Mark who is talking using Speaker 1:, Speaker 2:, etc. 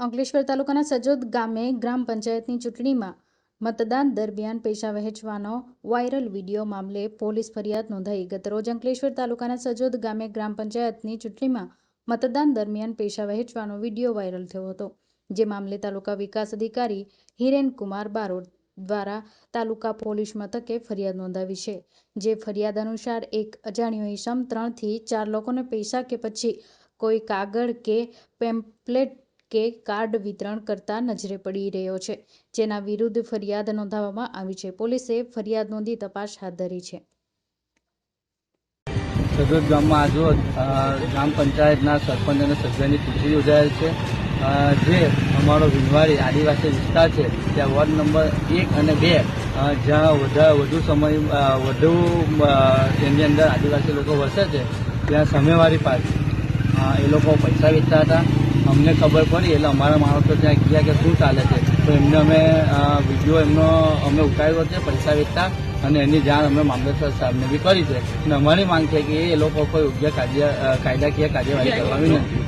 Speaker 1: અંકલેશ્વર તાલુકાના સજોદ ગામે ગ્રામ પંચાયતની ચૂંટણીમાં મતદાન દરમિયાન પૈસા વહેંચવાનો વાયરલ વીડિયો મામલે પોલીસ ફરિયાદ નોંધાઈ. ગતરોજ અંકલેશ્વર તાલુકાના સજોદ ગામે ગ્રામ પંચાયતની ચૂંટણીમાં મતદાન દરમિયાન પૈસા વહેંચવાનો વીડિયો વાયરલ થયો હતો, જે મામલે તાલુકા વિકાસ અધિકારી હિરેન કુમાર બારોટ દ્વારા તાલુકા પોલીસ મથકે ફરિયાદ નોંધાવી છે, જે ફરિયાદ અનુસાર એક અજાણ્યો ઈસમ ત્રણથી ચાર લોકોને પૈસા કે પછી કોઈ કાગળ કે પેમ્પલેટ કે કાર્ડ વિતરણ કરતા નજરે પડી રહ્યો છે, જેના વિરુદ્ધ ફરિયાદ નોંધાવવામાં આવી છે. પોલીસે ફરિયાદ નોંધી તપાસ હાથ ધરી છે.
Speaker 2: સદોદ ગામમાં આજરોજ ગ્રામ પંચાયતના સરપંચ અને સભ્યની ચૂંટણી યોજાયેલ છે. જે અમારો વિનવારી આદિવાસી વિસ્તાર છે, ત્યાં વોર્ડ નંબર એક અને બે જ્યાં વધારે વધુ સમય વધુ તેની અંદર આદિવાસી લોકો વસે છે, ત્યાં સામેવાળી પાસે એ લોકો પૈસા વેચતા હતા. અમને ખબર પડી એટલે અમારા માણસો ત્યાં ગયા કે શું ચાલે છે. તો એમને અમે વીડિયો એમનો અમે ઉતાર્યો છે પૈસા વેચતા અને એની જાણ અમે મામલતદાર સાહેબને બી કરી છે. અને અમારી માંગ છે કે એ લોકો કોઈ યોગ્ય કાર્ય અ, કાયદાકીય કાર્યવાહી કરવાની નથી.